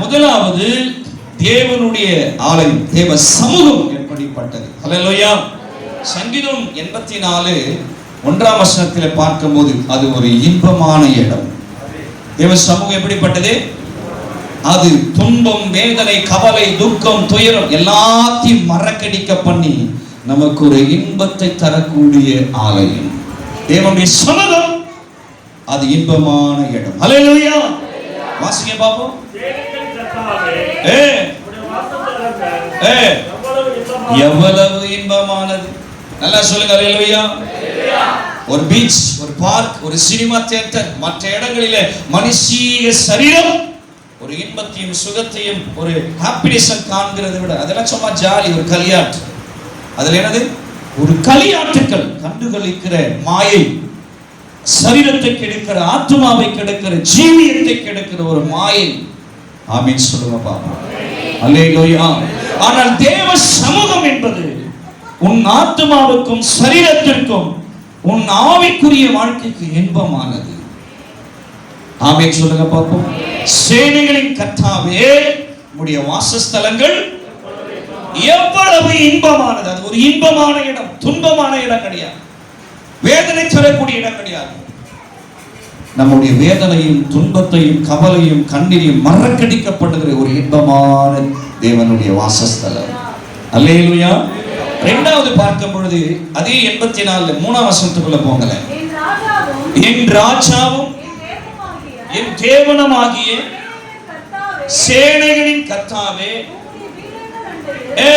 முதலாவது தேவனுடைய ஆலயம் தேவ சமூகம் எப்படிப்பட்டது? ஹalleluya சங்கீதம் எண்பத்தி நாலு ஒன்றாம் வசனத்தில் பார்க்கும்போது அது ஒரு இன்பமான இடம். தேவ சமூகம் எப்படிப்பட்டது? அது துன்பம் வேதனை கவலை துக்கம் துயரம் எல்லாத்தையும் மறக்கடிக்க பண்ணி நமக்கு ஒரு இன்பத்தை தரக்கூடிய ஆலயம். தேவனுடைய சமூகம் அது இன்பமான இடம். ஹalleluya வாசிங்க பாப்போம் தேவனின் கர்த்தாவே, ஏ உம்முடைய வாசஸ்தலங்கள் ஏ எவ்வளவு இன்பமானது. எவ்வளவு இன்பமானது. நல்லா சொல்லுங்க ஹalleluya ஒரு பீச் ஒரு பார்க் ஒரு சினிமா தியேட்டர் மற்ற இடங்களிலே மனுஷீக சரீரம் ஒரு இன்பத்தையும் சுகத்தையும் ஒரு ஹாப்பினஸும் காண்கிறதை விட அதெல்லாம் சும்மா ஜாலி ஒரு களியாட்டு அதுல என்னது? ஒரு களியாட்டுக்கள் கண்டுகளிக்கிற மாயை சரீரத்தை கெடுக்கிற ஆத்மாவை கெடுக்கிற ஜீவியத்தை கெடுக்கிற ஒரு மாயை. ஆமீன் சொல்லுங்க பாப்பா. அல்லேலூயா. ஆனால் தேவ சமூகம் என்பது உன் ஆத்மாவுக்கும் சரீரத்திற்கும் உன் ஆவிக்குரிய வாழ்க்கைக்கு இன்பமானது. ஆமே சொல்லுங்க பார்ப்போம் சேனைகளின் கத்தாவே உடைய வாசஸ்தலங்கள் எவ்வளவு இன்பமானது. அது ஒரு இன்பமான இடம் துன்பமான இடம் கிடையாது. வேதனை சொல்லக்கூடிய இடம் கிடையாது. நம்முடைய வேதனையும் துன்பத்தையும் கவலையும் கண்ணீரையும் மறக்கடிக்கப்படுகிற ஒரு இன்பமான தேவனுடைய வாசஸ்தலம். அல்லேலூயா. இரண்டாவது பார்க்கும் பொழுது அதே எண்பத்தி நாலுல மூணாம் வசனத்துக்குள்ள போங்கல என் ராஜாவும் என் தேவனுமாகிய சேனைகளின் அண்டையில் ஏ.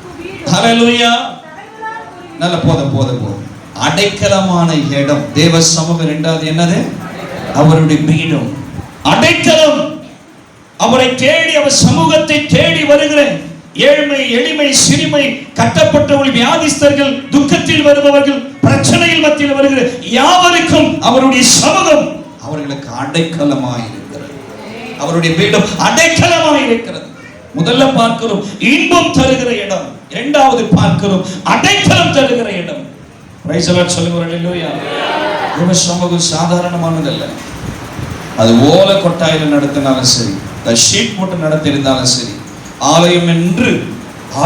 குருவிக்கு நல்ல போதும் போதும் போதும். அடைக்கலமான இடம். தேவ சமூகம் இரண்டாவது என்னது? அவருடைய பீடம். அடைக்கலம். அவரை தேடி அவர் சமூகத்தை தேடி வருகிற ஏழ்மை எளிமை சிறுமை கட்டப்பட்டவர்கள் வியாதிஸ்தர்கள் துக்கத்தில் வருபவர்கள் பிரச்சனையில் மத்தியில் வருகிற யாவருக்கும் அவருடைய சமூகம் அவர்களுக்கு அடைக்கலமாயிருக்கிறது அவருடைய பீடம் அடைக்கலமாயிருக்கிறது முதல்ல பார்க்கிறோம் இன்பம் தருகிற இடம். இரண்டாவது பார்க்கிறோம் அடைக்கலம் தருகிற இடம். பிரைஸ் எல்லாம் சொல்லுங்க அல்லேலூயா சாதாரணமானதல்ல. அது ஓலை கொட்டாயில நடத்தினாலும் சரி அது ஷீட் போட்டு நடத்தியிருந்தாலும் சரி ஆலயம் என்று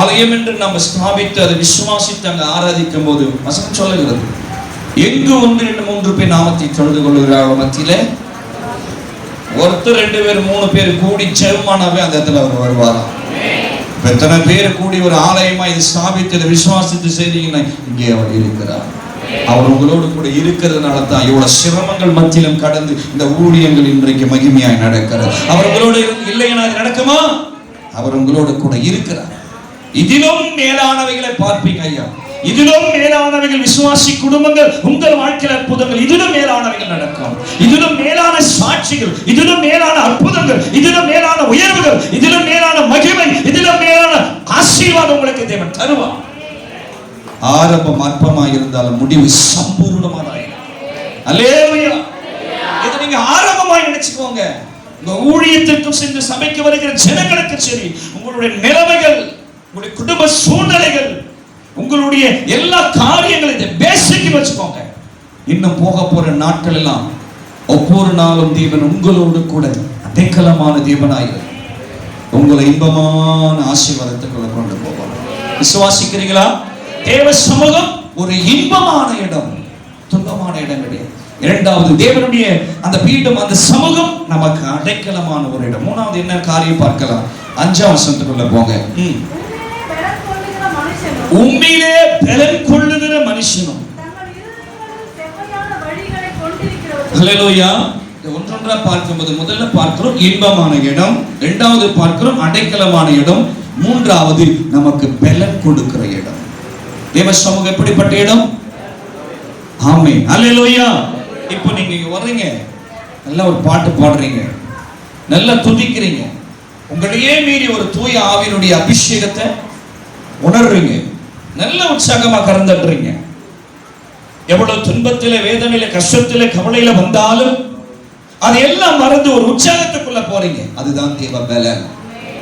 ஆலயம் என்று நம்ம ஸ்தாபித்து அதை விசுவாசித்து அங்க ஆராதிக்கும் போது வசனம் சொல்லுகிறது. எங்கு ஒன்று ரெண்டு மூன்று பேர் நாமத்தை தொழுது கொள்கிறார்கள் மத்தியில? ஒருத்தர் ரெண்டு பேர் மூணு பேர் கூடி ஜெபமானாவே அந்த இடத்துல அவர் வருவாராம். எத்தனை பேர் கூடி ஒரு ஆலயமா இது ஸ்தாபித்து விசுவாசித்து செய்தீங்கன்னா இங்கே அவர் இருக்கிறார். அவர் உங்களோடு கூட இருக்கிறதுனால தான் இவ்வளவு சிரமங்கள் மத்தியிலும் கடந்து இந்த ஊழியங்கள் இன்றைக்கு மகிமையாய் நடக்கிறது. அவர் உங்களோடு இல்லைன்னா நடக்குமா? அவர் உங்களோடு கூட இருக்கிறார். இதிலும் மேலானவைகளை பார்ப்பீங்க ஐயா. இதிலும் மேலானவைகள் விசுவாசி குடும்பங்கள் உங்கள் வாழ்க்கையில் அற்புதங்கள் இதிலும் மேலானவைகள் நடக்கும் இதிலும் மேலான சாட்சிகள் இதிலும் மேலான அற்புதங்கள் இதிலும் மேலான உயர்வுகள் இதிலும் மேலான மகிமை இதிலும் மேலான ஆசீர்வாதம் உங்களுக்கு தேவன் தருவார் ஆரம்பம் அற்பமாக இருந்தாலும் முடிவு சம்பூர்ணமானாயிரும் அல்லேலூயா இது நீங்க ஆரம்பமாய் நினைச்சுக்கோங்க உங்க ஊழியத்திற்கும் சென்று சபைக்கு வருகிற ஜனங்களுக்கு சரி உங்களுடைய நிலைமைகள் உங்களுடைய குடும்ப சூழ்நிலைகள் உங்களுடைய எல்லா காரியங்களையும் பேசிக்கு வச்சுக்கோங்க. இன்னும் போக போற நாட்கள் எல்லாம் ஒவ்வொரு நாளும் தேவன் உங்களோடு கூட அடைக்கலமான தேவனாயிரு உங்களை இன்பமான ஆசீர்வாதத்துக்குள்ள கொண்டு போவார். விசுவாசிக்கிறீங்களா தேவ சமூகம் ஒரு இன்பமான இடம் துன்பமான இடம் கிடையாது. இரண்டாவது தேவனுடைய அந்த பீடம் அந்த சமூகம் நமக்கு அடைக்கலமான ஒரு இடம். மூணாவது என்ன காரியம் பார்க்கலாம்? அஞ்சாம் வருஷத்துக்குள்ள போங்க ம். உம்மிலே பலன் கொள்ளுகிற உண்மையிலே பலன் கொள்ளுகிற மனுஷனும். இந்த ஒன்றொன்றா பார்க்கும்போது முதல்ல பார்க்கிறோம் இன்பமான இடம் இரண்டாவது பார்க்கிறோம் அடைக்கலமான இடம் மூன்றாவது நமக்கு பலன் கொடுக்கிற இடம். தேவ சமூகம் எப்படிப்பட்ட இடம்? ஆமே ஹalleluya இப்போ நீங்க வர்றீங்க. நல்ல ஒரு பாட்டு பாடுறீங்க. நல்லா துதிக்கிறீங்க. உங்களையே மீறி ஒரு தூய ஆவியினுடைய அபிஷேகத்தை உணர்றீங்க. நல்ல உற்சாகமாக கறந்துடுறீங்க எவ்வளவு துன்பத்தில வேதனையில கஷ்டத்தில கவலையில வந்தாலும் அதையெல்லாம் மறந்து ஒரு உற்சாகத்துக்குள்ள போறீங்க. அதுதான் தேவ பலன்.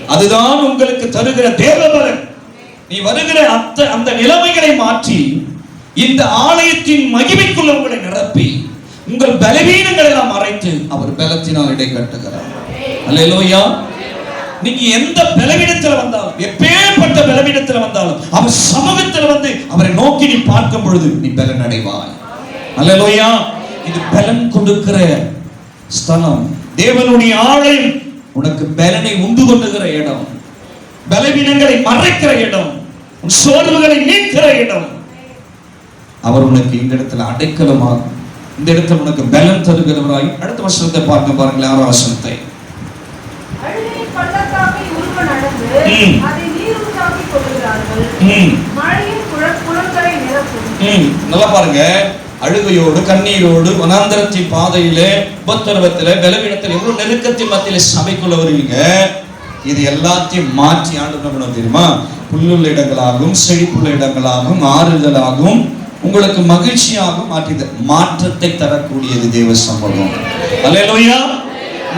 அதுதான் உங்களுக்கு தருகிற தேவ பலன். நீ வருகிற அந்த அந்த நிலைமைகளை மாற்றி இந்த ஆலயத்தின் மகிமைக்குள்ள உங்களை நிரப்பி உங்கள் பலவீனங்களை எல்லாம் மறைத்து அவர் பலத்தினால் இடை கட்டுகிறார் அல்லையா நீங்க எந்த பலவீனத்துல வந்தாலும் எப்பேற்பட்ட பலவீனத்துல வந்தாலும் அவர் சமூகத்துல வந்து அவரை நோக்கி நீ பார்க்கும் பொழுது நீ பலன் அடைவாய் அல்லலோயா. இது பலன் கொடுக்கிற ஸ்தலம். தேவனுடைய ஆலயம் உனக்கு பலனை உண்டு கொண்டுகிற இடம். பலவீனங்களை மறைக்கிற இடம். உன் சோர்வுகளை நீக்கிற இடம். அவர் உனக்கு இந்த இடத்துல அடைக்கலமாக இந்த இடத்துல உனக்கு பலன் தருகிறவராய். அடுத்த வருஷத்தை பார்க்க பாருங்களேன் ஆறாம் வசனத்தை. ம். அதை நீரூற்றாக்கி கொள்கிறார்கள் ம். மழையின் குள- குளங்களை நிரப்பும். ம், நல்லா பாருங்க. அழுகையோடு கண்ணீரோடு வனாந்தரத்தின் பாதையிலே உபத்திரவத்திலே பலவீனத்தில் எவ்வளவு நெருக்கத்தின் மத்தியில சபைக்குள்ள வருவீங்க? இது எல்லாத்தையும் மாற்றி ஆண்டு என்ன தெரியுமா? புல்லுள்ள இடங்களாகவும் செழிப்புள்ள இடங்களாகவும் ஆறுதலாகவும் உங்களுக்கு மகிழ்ச்சியாகவும் மாற்றி மாற்றத்தை தரக்கூடியது தேவ சம்பவம் அல்லேலூயா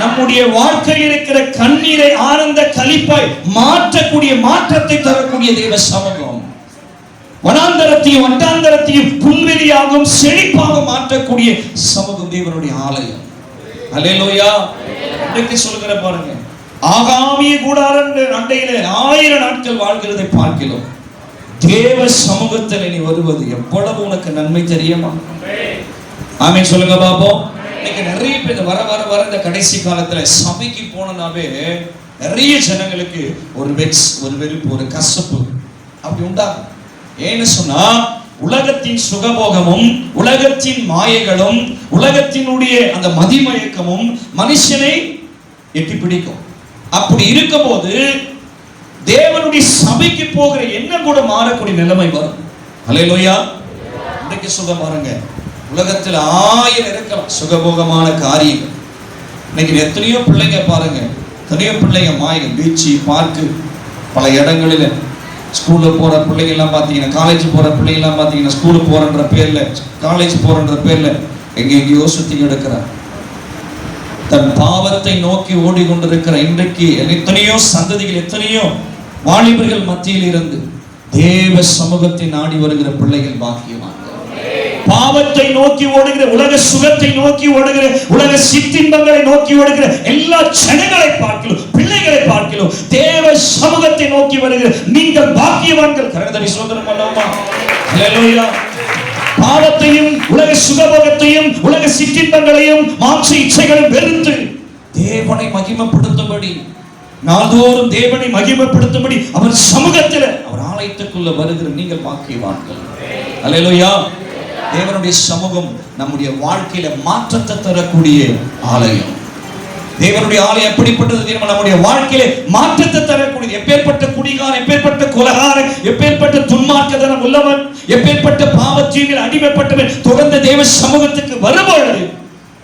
நம்முடைய வாழ்க்கையில் இருக்கிற கண்ணீரை ஆனந்த கழிப்பாய் மாற்றக்கூடிய மாற்றத்தை தரக்கூடிய தெய்வ சமூகம். வனாந்தரத்தையும் வட்டாந்தரத்தையும் புல்வெளியாகவும் செழிப்பாக மாற்றக்கூடிய சமூகம் தேவனுடைய ஆலயம். அலையலோயா இன்றைக்கு சொல்கிற பாருங்க. ஆகாமிய கூடாரம் அண்டையில ஆயிரம் நாட்கள் வாழ்கிறதை பார்க்கிறோம். தேவ சமூகத்தில் நீ வருவது எவ்வளவு உனக்கு நன்மை தெரியுமா? ஆமே சொல்லுங்க பாப்போம். இன்னைக்கு நிறைய பேர் வர வர வர இந்த கடைசி காலத்துல சபைக்கு போனனாவே நிறைய ஜனங்களுக்கு ஒரு வெக்ஸ் ஒரு வெறுப்பு ஒரு கசப்பு அப்படி உண்டாகும். ஏன்னு சொன்னா உலகத்தின் சுகபோகமும் உலகத்தின் மாயைகளும் உலகத்தினுடைய அந்த மதிமயக்கமும் மனுஷனை எட்டி பிடிக்கும். அப்படி இருக்கும்போது தேவனுடைய சபைக்கு போகிற எண்ணம் கூட மாறக்கூடிய நிலைமை வரும். அலையிலோயா இன்றைக்கு சுகம் பாருங்க. உலகத்தில் ஆயிரம் இருக்கலாம் சுகபோகமான காரியங்கள். இன்னைக்கு எத்தனையோ பிள்ளைங்க பாருங்க. எத்தனையோ பிள்ளைங்க மாயங்க பீச்சு பார்க்கு பல இடங்களில். ஸ்கூலில் போகிற பிள்ளைங்கள்லாம் பார்த்தீங்கன்னா காலேஜ் போகிற பிள்ளைங்கள்லாம் பார்த்தீங்கன்னா ஸ்கூலுக்கு போகிறன்ற பேரில் காலேஜ் போகிறன்ற பேரில் எங்கெங்கேயோ சுற்றி எடுக்கிறார் தன் பாவத்தை நோக்கி ஓடிக்கொண்டிருக்கிற இன்றைக்கு எத்தனையோ சந்ததிகள் எத்தனையோ வாலிபர்கள் மத்தியில் இருந்து தேவ சமூகத்தை நாடி வருகிற பிள்ளைகள் பாக்கியமாக பாவத்தை நோக்கி ஓடுகிற உலக சுகத்தை நோக்கி ஓடுகிற உலக சிற்றின்பங்களை நோக்கி ஓடுகிற எல்லா செடிகளை பார்க்கலாம் பிள்ளைகளை பார்க்கலாம் தேவ சமூகத்தை நோக்கி வருகிற நீங்கள் பாக்கியவான்கள் கரகதவி சோதனம் பண்ணோமா பாவத்தையும் உலக சுகபோகத்தையும் உலக சிற்றின்பங்களையும் மாற்ற இச்சைகளையும் வெறுத்து தேவனை மகிமப்படுத்தும்படி நாள்தோறும் தேவனை மகிமைப்படுத்தும்படி அவர் சமூகத்தில் அவர் ஆலயத்துக்குள்ள வருகிற நீங்கள் பாக்கியவான்கள். அலையலோயா தேவனுடைய சமூகம் நம்முடைய வாழ்க்கையில மாற்றத்தை தரக்கூடிய ஆலயம். தேவனுடைய ஆலயம் எப்படிப்பட்டது தெரியுமா? நம்முடைய வாழ்க்கையில மாற்றத்தை தரக்கூடியது. எப்பேற்பட்ட குடிகாரன் எப்பேற்பட்ட குலகாரன் எப்பேற்பட்ட துன்மார்க்கதனம் உள்ளவன் எப்பேற்பட்ட பாவத்தீவில் அடிமைப்பட்டவன் தொடர்ந்து தேவ சமூகத்துக்கு வரும்பொழுது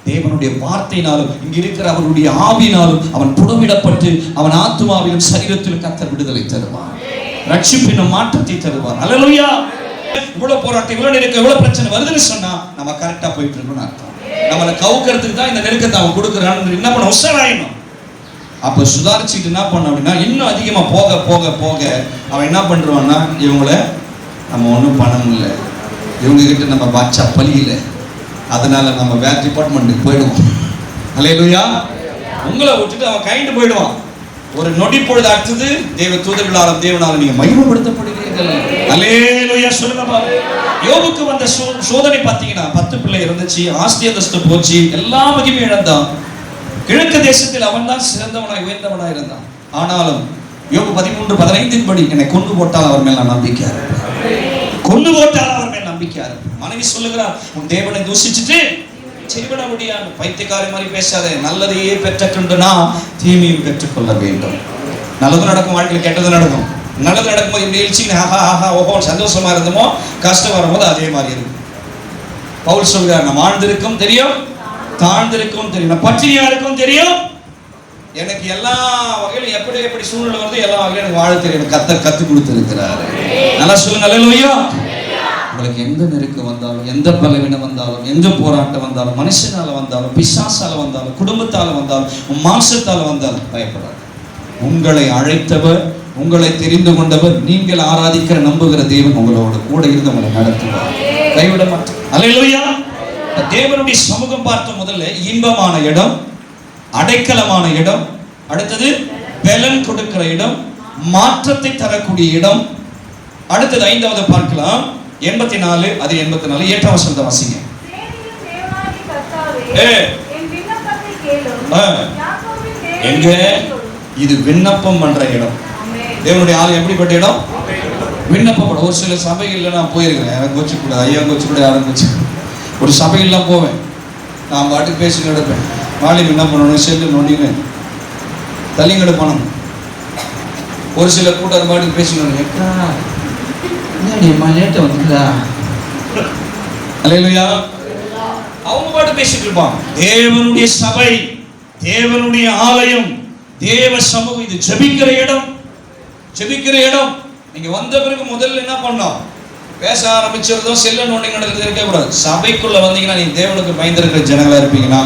தேவனுடைய வார்த்தையினாலும் இங்கு இருக்கிற அவருடைய ஆவினாலும் அவன் புடமிடப்பட்டு அவன் ஆத்மாவிலும் சரீரத்திலும் கத்தர் விடுதலை தருவான் ரட்சிப்பினும் மாற்றத்தை தருவார். அலலுயா இவ்வளவு போராட்டம் இவ்வளவு நெருக்கம் இவ்வளவு பிரச்சனை வருதுன்னு சொன்னா நம்ம கரெக்டா போயிட்டு இருக்கணும்னு அர்த்தம். நம்மளை கவுக்கிறதுக்கு தான் இந்த நெருக்கத்தை அவன் கொடுக்குறான்னு என்ன பண்ண உஷாராயணும் அப்போ சுதாரிச்சுட்டு என்ன பண்ண அப்படின்னா இன்னும் அதிகமா போக போக போக அவன் என்ன பண்றான்னா இவங்கள நம்ம ஒன்றும் பணம் இல்லை இவங்க கிட்ட நம்ம பாச்சா பழியில இல்லை அதனால நம்ம வேற டிபார்ட்மெண்ட்டுக்கு போயிடுவோம். அல்லேலூயா உங்களை விட்டுட்டு அவன் கைண்டு போயிடுவான். ஒரு நொடி பொழுது அடுத்தது தேவ தூதர்களாலும் தேவனாலும் நீங்க மகிமப்படுத்தப்படுகிறீங்க அல்லேலூயா சொல்லுங்க யோபுக்கு வந்த சோ- சோதனை பார்த்தீங்கன்னா பத்து பிள்ளை இருந்துச்சு ஆஸ்தி அந்தஸ்து போச்சு எல்லா மகிமையும் இழந்தான். கிழக்கு தேசத்தில் அவன் தான் சிறந்தவனாய் உயர்ந்தவனாய் இருந்தான். ஆனாலும் யோபு பதிமூன்று பதினைந்தின் படி என்னை கொண்டு போட்டால் அவர் மேல் நான் நம்பிக்கையா கொண்டு போட்டால் அவர் மேல் நம்பிக்கையா மனைவி சொல்லுகிறார் உன் தேவனை தூஷிச்சுட்டு செய்விட முடியாது. பைத்தியக்காரி மாதிரி பேசாதே. நல்லதையே பெற்றுக்கொண்டு நான் தீமையும் பெற்றுக்கொள்ள வேண்டும். நல்லதும் நடக்கும் வாழ்க்கையில் கெட்டது நடக்கும். நல்லது நடக்கும்போது இப்படி எழுச்சி ஆஹா ஆஹா ஓஹோ சந்தோஷமா இருந்தோமோ? கஷ்டம் வரும்போது அதே மாதிரி இருக்கும். பவுல் சொல்கிறார் நம்ம ஆழ்ந்திருக்கும் தெரியும் தாழ்ந்திருக்கும் தெரியும். நம்ம இருக்கும் தெரியும். எனக்கு எல்லா வகையிலும் எப்படி எப்படி சூழ்நிலை வருது எல்லா வகையிலும் எனக்கு வாழ தெரியும் கத்த கத்து கொடுத்திருக்கிறாரு. நல்லா சொல்லுங்க அல்லேலூயா உங்களுக்கு எந்த நெருக்கம் வந்தாலும் எந்த பலவீனம் வந்தாலும் எந்த போராட்டம் வந்தாலும் மனுஷனால வந்தாலும் பிசாசால வந்தாலும் குடும்பத்தால வந்தாலும் உன் வந்தாலும் பயப்படாது உங்களை அழைத்தவர் உங்களை தெரிந்து கொண்டவர் நீங்கள் ஆராதிக்கிற நம்புகிற தேவன் உங்களோட கூட இருந்து உங்களை நடத்துவார். கைவிட மாட்டார் அல்லேலூயா தேவனுடைய சமூகம் பார்த்த முதல்ல இன்பமான இடம் அடைக்கலமான இடம் அடுத்தது பலன் கொடுக்கிற இடம் மாற்றத்தை தரக்கூடிய இடம். அடுத்தது ஐந்தாவது பார்க்கலாம். எண்பத்தி நாலு அது எண்பத்தி நாலு ஏற்ற வசனத்தை வாசிங்க. எங்க. இது விண்ணப்பம் பண்ற இடம். தேவனுடைய ஆள் எப்படிப்பட்ட இடம்? விண்ணப்பப்படும். ஒரு சில சபைகளில் நான் போயிருக்கிறேன். எனக்கு கொச்சு கூட ஐயா கொச்சு கூட யாரும் வச்சு ஒரு சபைகள்லாம் போவேன். நான் பாட்டுக்கு பேசி நடப்பேன். மாலிம் என்ன பண்ணணும்? செல்லு நோண்டின்னு தள்ளிங்கட பணம். ஒரு சில கூட்டம் பாட்டுக்கு பேசினோம் எக்கா என்னடி அம்மா வந்துங்களா அலையிலையா அவங்க பாட்டு பேசிட்டு இருப்பான். தேவனுடைய சபை தேவனுடைய ஆலயம் தேவ சமூகம் இது ஜபிக்கிற இடம். ஜெபிக்கிற இடம். நீங்க வந்த பிறகு முதல்ல என்ன பண்ணோம் பேச ஆரம்பிச்சிருந்தோம் செல்ல நோண்டிங்க இருக்க கூடாது. சபைக்குள்ள வந்தீங்கன்னா நீங்க தேவனுக்கு பயந்திருக்கிற ஜனங்களா இருப்பீங்கன்னா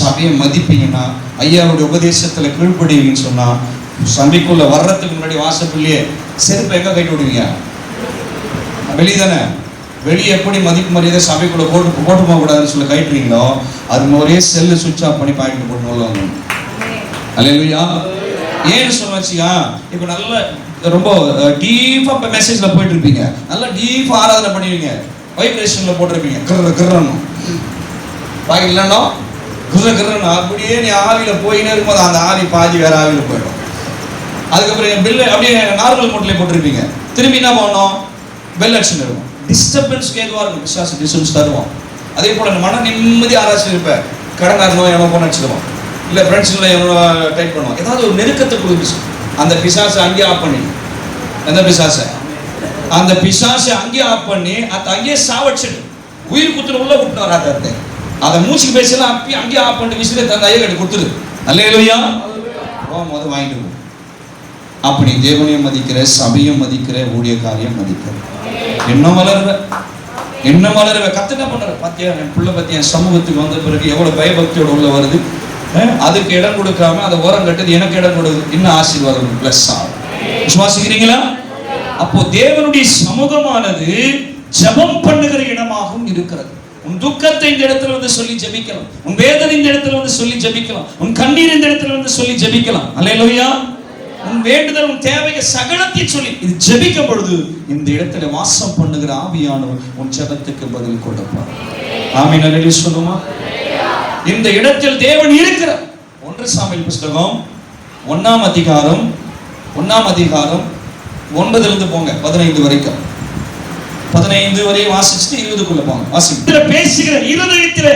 சபையை மதிப்பீங்கன்னா ஐயாவுடைய உபதேசத்துல கீழ்ப்படுவீங்கன்னு சொன்னா சபைக்குள்ள வர்றதுக்கு முன்னாடி வாசப்பிள்ளையே செருப்பை எங்க கட்டி விடுவீங்க? வெளியே தானே? வெளியே எப்படி மதிப்பு மரியாதை சபைக்குள்ள போட்டு போட்டு போக கூடாதுன்னு சொல்லி கட்டுறீங்களோ அது ஒரே செல்லு சுவிட்ச் ஆஃப் பண்ணி பாக்கெட் போட்டு உள்ள வரணும் ஆமென். அல்லேலூயா ஏன்னு சொன்னாச்சியா? இப்போ நல்ல ரொம்ப டீப்பா இப்போ மெசேஜில் போயிட்டு இருப்பீங்க நல்லா டீப்பா ஆராதனை பண்ணுவீங்க. வைப்ரேஷனில் போட்டிருப்பீங்க. கிர கிரணும் பாக்கி இல்லைன்னா கிர கிரணும் அப்படியே நீ ஆவியில் போயினே இருக்கும்போது அந்த ஆவி பாதி வேற ஆவியில் போயிடும். அதுக்கப்புறம் என் பில்லு அப்படியே நார்மல் மோட்லேயே போட்டிருப்பீங்க. திரும்பி என்ன பண்ணணும்? பெல் அடிச்சுட்டு இருக்கும். டிஸ்டர்பன்ஸ்க்கு ஏதுவாக இருக்கும். விசுவாச டிஸ்டர்பன்ஸ் தருவோம் அதே போல் மன நிம்மதி ஆராய்ச்சி இருப்பேன் கடங்காரனோ எவனோ போன அடிச்சிடுவோம் இல்லை ஃப்ரெண்ட்ஸுங்களை எவனோ டைப் பண்ணுவான். ஏதாவது ஒரு நெருக்கத்தை கொடுத்துச்சு அந்த பிசாசை அங்கேயே ஆஃப் பண்ணி. எந்த பிசாசை? அந்த பிசாசை அங்கேயே ஆஃப் பண்ணி அதை அங்கேயே சாவடிச்சிடு. உயிர் குத்துற உள்ள விட்டு வராது அதை அதை மூச்சுக்கு பேசலாம் அப்பயும் அங்கேயே ஆஃப் பண்ணி விசிலே தந்த ஐயா கட்டி கொடுத்துரு நல்ல இல்லையா போகும்போது வாங்கிட்டு அப்படி தேவனையும் மதிக்கிற சபையும் மதிக்கிற ஊழியக்காரையும் மதிக்கிற. என்ன வளருவ என்ன வளருவ கத்து என்ன பண்ணுற பார்த்தியா என் பிள்ளை பத்தி என் சமூகத்துக்கு வந்த பிறகு எவ்வளோ பயபக்தியோட உள்ள வருது? அதுக்கு இடம் கொடுக்காம அதை ஓரம் கட்டது எனக்கு இடம் கொடுக்குது இன்னும் ஆசீர்வாதம். பிளஸ் ஆகும் விசுவாசிக்கிறீங்களா? அப்போ தேவனுடைய சமூகமானது ஜபம் பண்ணுகிற இடமாகவும் இருக்கிறது. உன் துக்கத்தை இந்த இடத்துல வந்து சொல்லி ஜெபிக்கலாம். உன் வேதனை இந்த இடத்துல வந்து சொல்லி ஜெபிக்கலாம். உன் கண்ணீர் இந்த இடத்துல வந்து சொல்லி ஜெபிக்கலாம். அல்லேலூயா உன் வேண்டுதல் உன் தேவையை சகலத்தை சொல்லி. இது ஜபிக்கும் பொழுது இந்த இடத்துல வாசம் பண்ணுகிற ஆவியானவர் உன் ஜபத்துக்கு பதில் கொடுப்பார். ஆமீன். அல்லேலூயா சொல்லுமா? இந்த இடத்தில் தேவன் இருக்கிறார். ஒன்று சாமியல் புஸ்தகம் ஒண்ணாம் அதிகாரம் ஒண்ணாம் அதிகாரம் ஒன்பதுல இருந்து போங்க பதினைந்து வரைக்கும். பதினைந்து வரை வாசிச்சுட்டு இருபதுக்குள்ள போங்க வாசி பேசுகிற இருதயத்திலே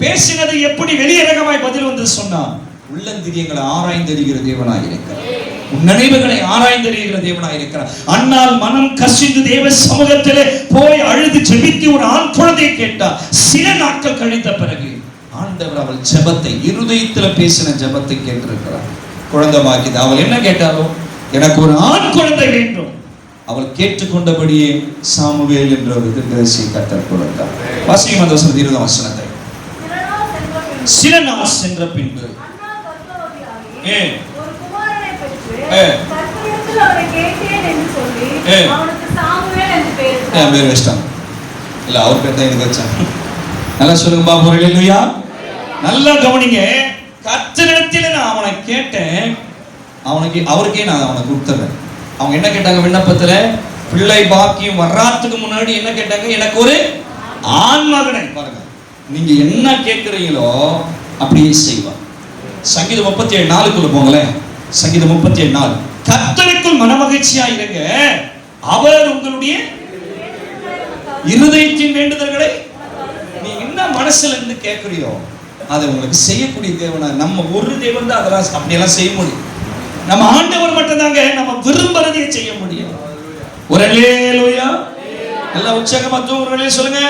பேசினது எப்படி வெளியரங்கமாய் பதில் வந்து சொன்னான் உள்ளந்திரியங்களை ஆராய்ந்தறிகிற தேவனாய் இருக்கிறார். உன் நினைவுகளை ஆராய்ந்தறிகிற தேவனாய் இருக்கிறார். அன்னால் மனம் கசிந்து தேவ சமூகத்திலே போய் அழுது ஜெபித்து ஒரு ஆண் குழந்தையை கேட்டார். சில நாட்கள் கழித்த பிறகு ஆண்டவர் அவள் ஜெபத்தை இருதயத்துல பேசின ஜெபத்தை கேட்டிருக்கிறார். குழந்தை பாக்கியது அவள் என்ன கேட்டாலும் எனக்கு ஒரு ஆண் குழந்தை வேண்டும். அவள் கேட்டுக்கொண்டபடியே சாமுவேல் என்ற ஒரு தீர்க்கதரிசியை கத்தர் கொடுத்தார். வாசிக்கும் அந்த வசனம் இருந்த வசனத்தை. சில நாள் சென்ற பின்பு ஏன் பெயர் பேர் வச்சிட்டாங்க அவர் பேர் தான் எனக்கு வச்சாங்க நல்லா சொல்லுங்க பாபு இல்லையா நல்லா கவனிங்க. கத்தரிடத்தில் நான் அவனை கேட்டேன். அவனுக்கு அவருக்கே நான் அவனை கொடுத்துறேன். அவங்க என்ன கேட்டாங்க விண்ணப்பத்துல? பிள்ளை பாக்கியம் வர்றாதுக்கு முன்னாடி என்ன கேட்டாங்க? எனக்கு ஒரு ஆண் மகனை பாருங்க. நீங்க என்ன கேட்குறீங்களோ அப்படியே செய்வார். சங்கீதம் முப்பத்தி ஏழு நாளுக்குள்ள போங்களேன். சங்கீதம் முப்பத்தி ஏழு நாள் கத்தருக்குள் மனமகிழ்ச்சியா இருங்க. அவர் உங்களுடைய இருதயத்தின் வேண்டுதல்களை நீ என்ன மனசுல இருந்து கேட்குறியோ அதை உங்களுக்கு செய்யக்கூடிய தேவனா? நம்ம ஒரு தேவன் தான் அதெல்லாம் அப்படியெல்லாம் செய்ய முடியும். நம்ம ஆண்டவர் மட்டும்தாங்க நம்ம விரும்புறதையே செய்ய முடியும். ஒரு லேலோயா எல்லாம் உற்சாகமா தூங்குறே சொல்லுங்க.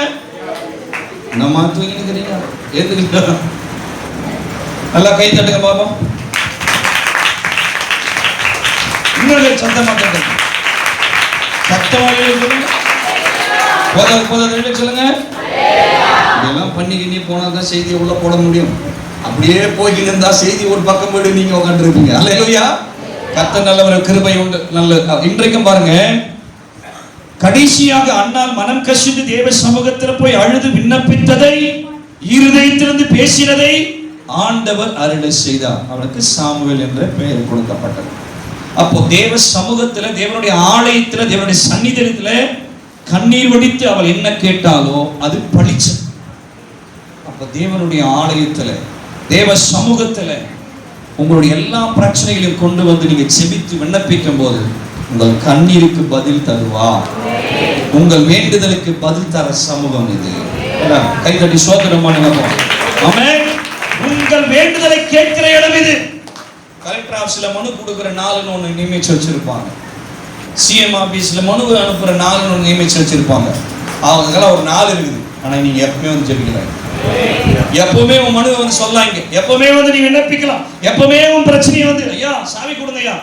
நம்ம தூங்கிக்கிறீங்க ஏத்துக்கிட்டா நல்லா கை தட்டுங்க பாப்பா இன்னொரு சத்தமா தட்டுங்க சத்தமா சொல்லுங்க. போதாது போதாது சொல்லுங்க. இதெல்லாம் பண்ணிக்கினே போனால் தான் செய்தியை உள்ள போட முடியும். அப்படியே போய்கிட்டு இருந்தா செய்தி ஒரு பக்கம் போயிட்டு நீங்க உட்காந்துருப்பீங்க அல்ல இல்லையா கத்த நல்லவர் கிருபை உண்டு. நல்ல இன்றைக்கும் பாருங்க. கடைசியாக அண்ணால் மனம் கசிந்து தேவ சமூகத்தில் போய் அழுது விண்ணப்பித்ததை இருதயத்திலிருந்து பேசினதை ஆண்டவர் அருளை செய்தார். அவனுக்கு சாமுவேல் என்ற பெயர் கொடுக்கப்பட்டது. அப்போ தேவ சமூகத்தில் தேவனுடைய ஆலயத்தில் தேவனுடைய சந்நிதியத்துல கண்ணீர் வடித்து அவள் என்ன கேட்டாலோ அது பளிச்சது அப்ப தேவனுடைய ஆலயத்தில் தேவ சமூகத்தில் உங்களுடைய எல்லா பிரச்சனைகளையும் கொண்டு வந்து நீங்கள் செபித்து விண்ணப்பிக்கும் போது உங்கள் கண்ணீருக்கு பதில் தருவா. உங்கள் வேண்டுதலுக்கு பதில் தர சமூகம் இது. கை கைதட்டி சோதனம் பண்ணுங்க உங்கள் வேண்டுதலை கேட்கிற இடம் இது. கலெக்டர் ஆஃபீஸ்ல மனு கொடுக்குற நாளுன்னு ஒன்று நியமிச்சு வச்சிருப்பாங்க. சிஎம் ஆபீஸ்ல மனு அனுப்புற நாளுன்னு ஒன்று நியமிச்சு வச்சிருப்பாங்க. அவங்க ஒரு நாள் இருக்குது. ஆனால் நீங்கள் எப்பவுமே வந்து ஜெபிக்கிறாங்க எப்பவுமே உன் மனுவை வந்து சொல்லாங்க. எப்பவுமே வந்து நீ விண்ணப்பிக்கலாம். எப்பவுமே உன் பிரச்சனையை வந்து ஐயா சாவி கொடுங்க ஐயா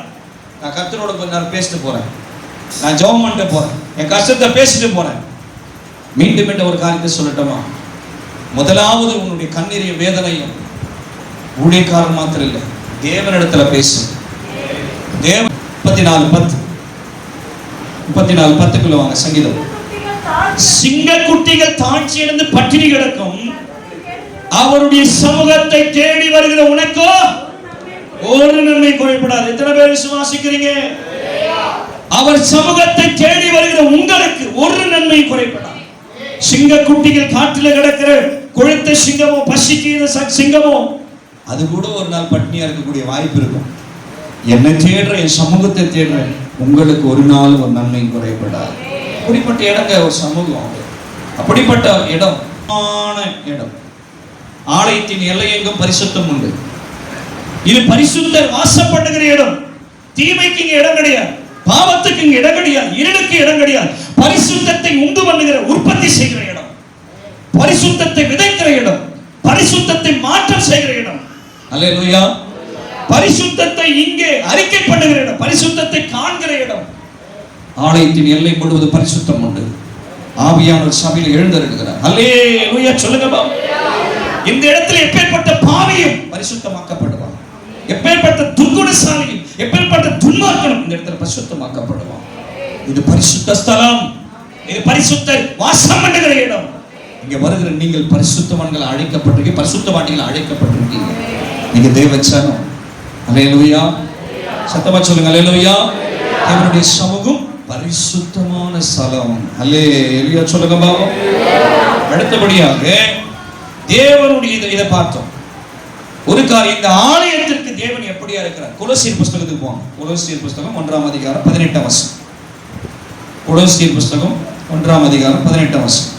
நான் கர்த்தரோட கொஞ்ச நேரம் பேசிட்டு போறேன். நான் ஜெபம் பண்ணிட்டு போறேன். என் கஷ்டத்தை பேசிட்டு போறேன். மீண்டும் மீண்டும் ஒரு காரியத்தை சொல்லட்டுமா? முதலாவது உன்னுடைய கண்ணீரையும் வேதனையும் ஊழியக்காரன் மாத்திரம் இல்லை. தேவனிடத்துல பேசு. தேவ முப்பத்தி நாலு பத்து. முப்பத்தி நாலு பத்துக்குள்ள வாங்க சங்கீதம். சிங்க குட்டிகள் தாழ்ச்சி அடைந்து பட்டினி கிடக்கும். அவருடைய சமூகத்தை தேடி வருகிற உனக்கோ ஒரு நன்மை குறைப்படாது எத்தனை பேர் விசுவாசிக்கிறீங்க? அவர் சமூகத்தை தேடி வருகிற உங்களுக்கு ஒரு நன்மை குறைப்படாது சிங்க குட்டிகள் காட்டில் கிடக்கிற கொழுத்த சிங்கமோ பசிக்கிற ச- சிங்கமோ அது கூட ஒரு நாள் பட்னியா இருக்கக்கூடிய வாய்ப்பு இருக்கும். என்னை தேடுற என் சமூகத்தை தேடுற உங்களுக்கு ஒரு நாள் ஒரு நன்மை குறைபடாது. அப்படிப்பட்ட இடங்க ஒரு சமூகம். அப்படிப்பட்ட இடம் இடம். ஆலயத்தின் எல்லை எங்கும் பரிசுத்தம் உண்டு. இது பரிசுத்தர் வாசப்படுகிற இடம். தீமைக்கு இங்க இடம் கிடையாது. பாவத்துக்கு இங்க இடம் கிடையாது. இருளுக்கு இடம் கிடையாது. பரிசுத்தத்தை உண்டு பண்ணுகிற உற்பத்தி செய்கிற இடம். பரிசுத்தத்தை விதைக்கிற இடம். பரிசுத்தத்தை மாற்றம் செய்கிற இடம். அல்லேலூயா. பரிசுத்தத்தை இங்கே அறிக்கை பண்ணுகிற இடம். பரிசுத்தத்தை காண்கிற இடம். ஆலயத்தின் எல்லை முழுவதும் பரிசுத்தம் உண்டு. ஆவியானவர் சபையில் எழுந்திருக்கிறார் அல்லேலூயா. சொல்லுங்க பாப்போம். இந்த இடத்துல எப்பேற்பட்ட பாவியும் பரிசுத்தமாக்கப்படுவான். எப்பேற்பட்ட துர்குணசாலியும் எப்பேற்பட்ட துன்மார்க்கனும் இந்த இடத்துல பரிசுத்தமாக்கப்படுவான். இது பரிசுத்த ஸ்தலம். இது பரிசுத்த வாசம் பண்ணுகிற இடம். இங்க வருகிற நீங்கள் பரிசுத்தவான்கள் அழைக்கப்பட்டிருக்கீங்க பரிசுத்தவான்கள் அழைக்கப்பட்டிருக்கீங்க. நீங்க தேவச்சானம் அல்லேலூயா சத்தமா சொல்லுங்க அல்லேலூயா தேவனுடைய சமூகம் பரிசுத்தமான ஸ்தலம். அல்லேலூயா சொல்லுங்க பாபம் அடுத்தபடியாக தேவனுடைய இதை இதை பார்த்தோம். ஒரு காரியம் இந்த ஆலயத்திற்கு தேவன் எப்படியா இருக்கிறார்? குலசீர் புஸ்தகத்துக்கு போங்க. குலசீர் புஸ்தகம் ஒன்றாம் அதிகாரம் பதினெட்டாம் வசனம். குலசீர் புஸ்தகம் ஒன்றாம் அதிகாரம் பதினெட்டாம் வசனம்.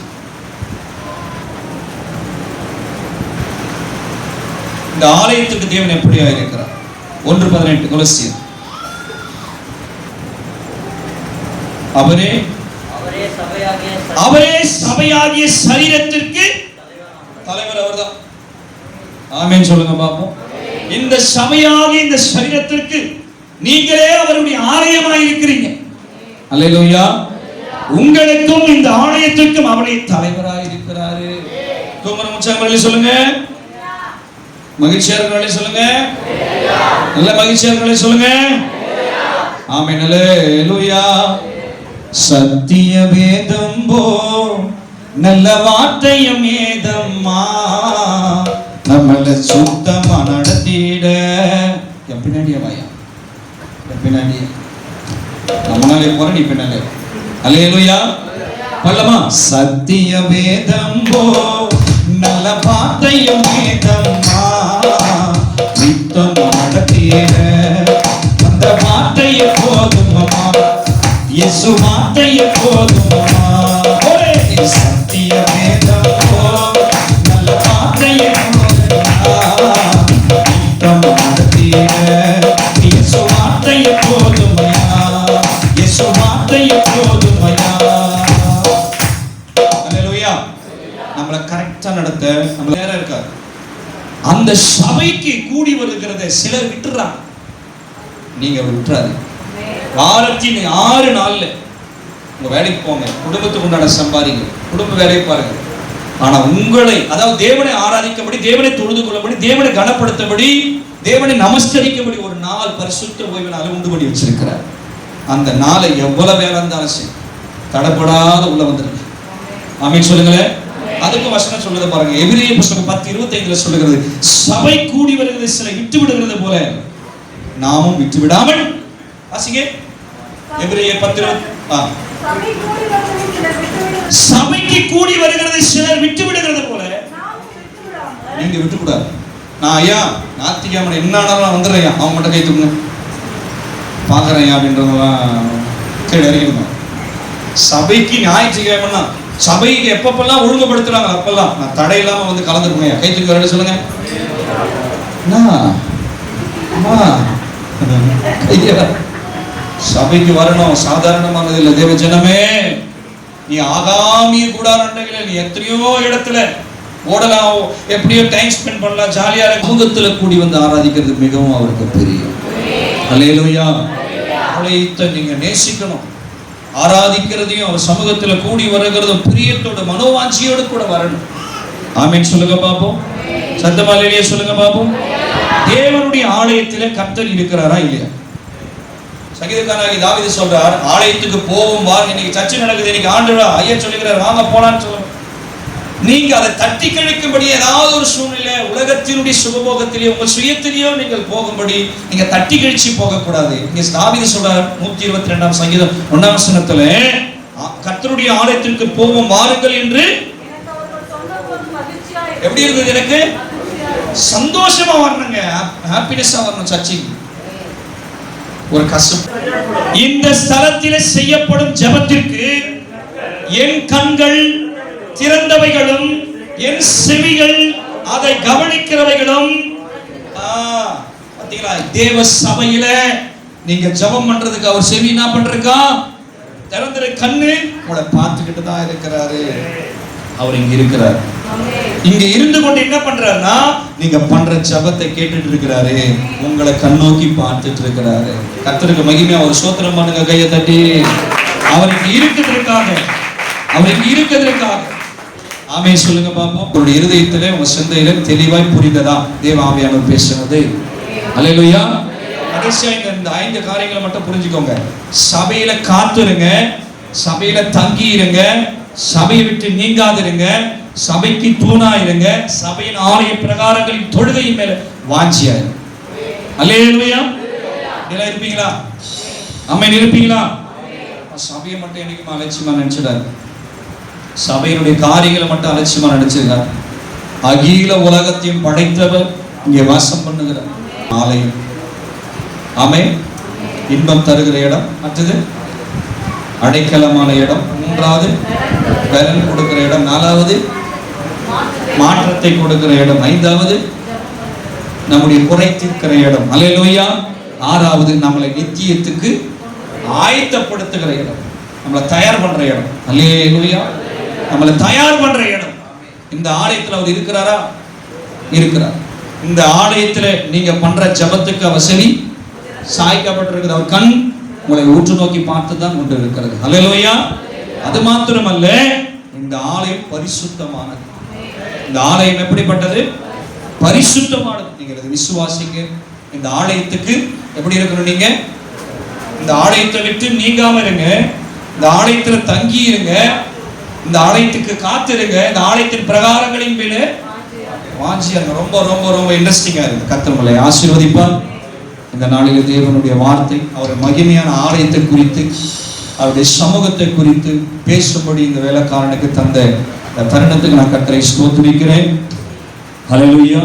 இந்த ஆலயத்துக்கு தேவன் எப்படியா இருக்கிறார்? ஒன்று பதினெட்டு குலசீர் அவரே அவரே சபையாகிய சரீரத்திற்கு தலைவர் அவர்தான். ஆமென் சொல்லுங்க பாப்போம் இந்த சபையாக இந்த சரீரத்திற்கு நீங்களே அவருடைய ஆலயமாய் இருக்கிறீங்க. அல்லேலூயா. உங்களுக்கும் இந்த ஆலயத்திற்கும் அவரே தலைவராய் இருக்கிறாரு. தூங்குற உற்சாகம் சொல்லுங்க. மகிழ்ச்சியார்களே சொல்லுங்க. நல்ல மகிழ்ச்சியார்களே சொல்லுங்க. ஆமென். அல்லேலூயா. சத்திய வேதம் போ நல்ல வார்த்தையும் ஏதம்மா? நம்மள சுத்தமா நடத்திட. என் பின்னாடியே வாயா. என் பின்னாடியே. நம்மனாலே போற நீ பின்னாலே. அல்லேலூயா. பல்லமா. சத்திய வேதம் போ. நல்ல வார்த்தையும் ஏதம்மா? நித்தம் நடத்திட. அந்த வார்த்தையை போதும் அம்மா இயேசு வார்த்தையை போதும் நம்மளை கரெக்டா நடத்த நம்ம நேரம் இருக்காரு? அந்த சபைக்கு கூடி வருகிறத சிலர் விட்டுறாங்க. நீங்க விட்டுறாது வாரத்தின் ஆறு நாள்ல உங்க வேலைக்கு போங்க. குடும்பத்துக்கு உண்டான சம்பாதிங்க. குடும்ப வேலையை பாருங்க. ஆனா உங்களை அதாவது தேவனை ஆராதிக்கபடி தேவனை தொழுது கொள்ளபடி தேவனை கனப்படுத்தபடி தேவனை நமஸ்கரிக்கபடி ஒரு நாள் பரிசுத்த ஓய்வு நாளை உண்டு பண்ணி வச்சிருக்கிறார். அந்த நாளை எவ்வளவு வேலை இருந்தாலும் சரி தடப்படாத உள்ள வந்துருக்கு அமைச்சு சொல்லுங்களேன். அதுக்கு வசனம் சொல்லுது பாருங்க. எபிரேய புஸ்தகம் பத்து இருபத்தைந்துல சொல்லுகிறது சபை கூடி வருகிறது சில விட்டு விடுகிறது போல நாமும் விட்டு விடாமல். வாசிங்க. எபிரேய பத்து சபைக்கு கூடி வருகிறது சிலர் விட்டு விடுகிறது போல நீங்க விட்டுக்கூடாது நான் ஐயா ஞாத்திக்கிழமை என்ன ஆனாலும் வந்துடுறேன் அவங்க மட்டும் கை தூக்குங்க. பார்க்குறேன் அப்படின்றதெல்லாம் கீழே இறங்கிடுங்க சபைக்கு ஞாயிற்றுக்கிழமைன்னா சபைக்கு எப்பப்பெல்லாம் ஒழுங்குபடுத்துறாங்க அப்பெல்லாம்? நான் தடை இல்லாம வந்து கலந்துருக்கேன் ஐயா கை தூக்கி சொல்லுங்க. அண்ணா, அம்மா, சபைக்கு வரணும். சாதாரணமானது இல்லை. தேவ ஜனமே நீ ஆகாமிய கூடாரண்டைகள நீ எத்தனையோ இடத்துல ஓடலாம். எப்படியோ டைம் ஸ்பெண்ட் பண்ணலாம். ஜாலியா சமூகத்துல கூடி வந்து ஆராதிக்கிறது மிகவும் அவருக்கு பிரியம் அல்லேலூயா அழைத்த நீங்க நேசிக்கணும். ஆராதிக்கிறதையும் அவர் சமூகத்துல கூடி வருகிறதும் பிரியத்தோட மனோவாஞ்சியோடு கூட வரணும். ஆமீன். சொல்லுங்க பாப்போம். சத்தமா சொல்லுங்க பாப்போம். தேவனுடைய ஆலயத்துல கர்த்தர் இருக்கிறாரா இல்லையா? சங்கீதக்காரனாகி தாவித சொல்றார் ஆலயத்துக்கு போவோம் வா இன்னைக்கு சர்ச்சை நடக்குது இன்னைக்கு ஆண்டுடா ஐயா சொல்லுகிறார் வாங்க போலான்னு சொல்ல நீங்க அதை தட்டி கழிக்கும்படி ஏதாவது ஒரு சூழ்நிலை உலகத்தினுடைய சுகபோகத்திலேயோ உங்க சுயத்திலேயோ நீங்கள் போகும்படி நீங்க தட்டி கழிச்சு போகக்கூடாது. இங்க தாவீது சொல்றார் நூத்தி இருபத்தி ரெண்டாம் சங்கீதம் ஒன்னாம் சனத்துல கத்தருடைய ஆலயத்திற்கு போவோம் வாருங்கள் என்று. எப்படி இருந்தது எனக்கு? சந்தோஷமா வரணுங்க. ஹாப்பினஸா வரணும் சர்ச்சைக்கு ஒரு கஷ்டம் இந்த ஸ்தலத்தில் செய்யப்படும் ஜெபத்திற்கு என் கண்கள் திறந்தவைகளும் என் செவிகள் அதை கவனிக்கிறவைகளும் ஆ, பாத்தீங்களா தேவ சபையில நீங்க ஜெபம் பண்றதுக்கு அவர் செவி என்ன பண்றா திறந்துரு கண்ணு உங்களை பார்த்துக்கிட்டு தான் இருக்கிறாரு. அவர் இங்க இருக்கிறார். இங்க இருந்து கொண்டு என்ன பண்றாருன்னா நீங்க பண்ற ஜபத்தை கேட்டுட்டு இருக்கிறாரு. உங்களை கண்ணோக்கி பார்த்துட்டு இருக்கிறாரு. கர்த்தருக்கு மகிமையா ஒரு சோத்திரம் பண்ணுங்க கையை தட்டி. அவருக்கு இருக்கிறதுக்காக அவருக்கு இருக்கிறதுக்காக. ஆமே சொல்லுங்க பாப்போம் உங்களுடைய இருதயத்திலே உங்க சிந்தையில தெளிவாய் புரிந்ததா? தேவ ஆவியானவர் பேசுறது அலையிலுயா கடைசியா இந்த இந்த ஐந்து காரியங்களை மட்டும் புரிஞ்சுக்கோங்க. சபையில காத்துருங்க. சபையில தங்கி இருங்க சபையை விட்டு நீங்காதிருங்க. சபைக்கு தூணா இருங்க சபையின் ஆலய பிரகாரங்களின் தொழுகையின் மேல வாஞ்சியா? இருங்க அல்லேலூயா இதெல்லாம் இருப்பீங்களா? அம்மை இருப்பீங்களா? சபையை மட்டும் என்னைக்குமா அலட்சியமா நினைச்சிடாரு சபையினுடைய காரியங்களை மட்டும் அலட்சியமா நினைச்சிருக்கார் அகில உலகத்தையும் படைத்தவர் இங்கே வாசம் பண்ணுகிறார். ஆலயம். ஆமே இன்பம் தருகிற இடம். மற்றது? அடைக்கலமான இடம். மூன்றாவது? பலன் கொடுக்கிற இடம். நாலாவது? மாற்றத்தை கொடுக்கிற இடம். ஐந்தாவது? நம்முடைய குறை தீர்க்கிற இடம். அலையிலோயா ஆறாவது நம்மளை நித்தியத்துக்கு ஆயத்தப்படுத்துகிற இடம். நம்மளை தயார் பண்ற இடம். அல்லேலூயா. நம்மளை தயார் பண்ற இடம். இந்த ஆலயத்தில் அவர் இருக்கிறாரா? இருக்கிறார். இந்த ஆலயத்தில் நீங்க பண்ற ஜெபத்துக்கு அவர் செவி சாய்க்கப்பட்டிருக்கிறது அவர் கண் உங்களை ஊற்று நோக்கி பார்த்து தான் கொண்டு இருக்கிறது அல்லேலூயா அது மாத்திரமல்ல இந்த ஆலயம் பரிசுத்தமானது. இந்த ஆலயம் எப்படிப்பட்டது? பரிசுத்தமானது. நீங்க விசுவாசிங்க. இந்த ஆலயத்துக்கு எப்படி இருக்கணும் நீங்க? இந்த ஆலயத்தை விட்டு நீங்காம இருங்க. இந்த ஆலயத்துல தங்கி இருங்க இந்த ஆலயத்துக்கு காத்திருங்க. இந்த ஆலயத்தின் பிரகாரங்களின் மேல வாஞ்சியாங்க ரொம்ப ரொம்ப ரொம்ப இன்ட்ரெஸ்டிங்காக இருக்குது கத்தவங்களை ஆசீர்வதிப்பார். இந்த நாளில் தேவனுடைய வார்த்தை அவர் மகிமையான ஆலயத்தை குறித்து அவருடைய சமூகத்தை குறித்து பேசும்படி இந்த வேலைக்காரனுக்கு தந்த இந்த தருணத்துக்கு நான் கர்த்தரை ஸ்தோத்திரிக்கிறேன். ஹalleluya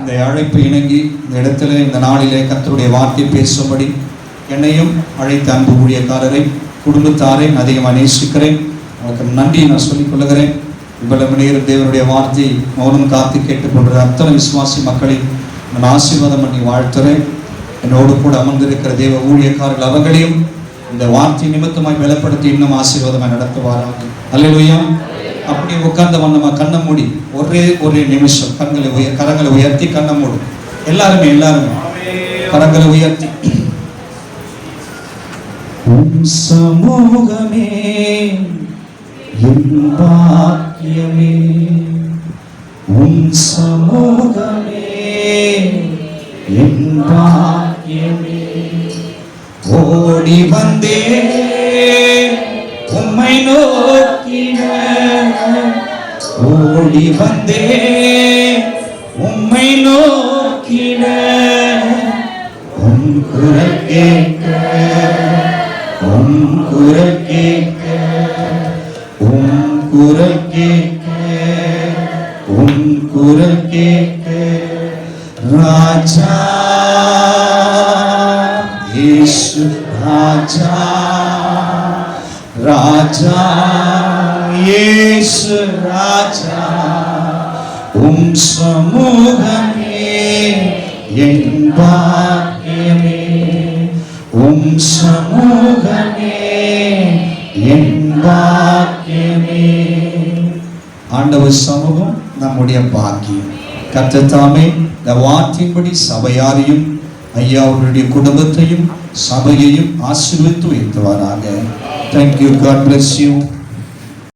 இந்த அழைப்பு இணங்கி இந்த இடத்துல இந்த நாளிலே கத்தருடைய வார்த்தை பேசும்படி என்னையும் அழைத்த அன்பு ஊழியக்காரரை குடும்பத்தாரை அதிகமாக நேசிக்கிறேன். உங்களுக்கு நன்றி நான் சொல்லிக் கொள்ளுகிறேன் இவ்வளவு நேரம் தேவனுடைய வார்த்தை மௌனம் காத்து கேட்டுக்கொண்ட அத்தனை விசுவாசி மக்களை நான் ஆசீர்வாதம் பண்ணி வாழ்த்துறேன். என்னோடு கூட அமர்ந்திருக்கிற தேவ ஊழியக்காரர்கள் அவர்களையும் இந்த வார்த்தை நிமித்தமாய் பலப்படுத்தி இன்னும் ஆசீர்வாதமாய் நடத்துவாராங்க அல்லேலூயா. அப்படி உட்கார்ந்த வண்ணமா கண்ணை மூடி. ஒரே ஒரே நிமிஷம். கண்களை உயர் கரங்களை உயர்த்தி கண்ணை மூடும் எல்லாருமே எல்லாருமே. கரங்களை உயர்த்தி. சமூகமே. என் பாக்கியமே உன் சமூகமே என் பாக்கியமே. ஓடி வந்தே உம்மை நோக்கின ஓடி வந்தே உம்மை நோக்கின. குரல் கேட்க உன் குரல் கேட்க. உன் குரல் கேட்க உன் குரல் கேட்க ராஜா இயேசு ராஜா ராஜா இயேசு ராஜா உம் சமூகமே என் பாக்கியமே உம் சமூகமே ஆண்டவர் சமூகம் நம்முடைய பாக்கியம். கர்த்தத்தாமே இந்த வார்த்தையின்படி சபையாரையும் ஐயா அவருடைய குடும்பத்தையும் சபையையும் ஆசீர்வித்து வைத்துவாராக thank you God bless you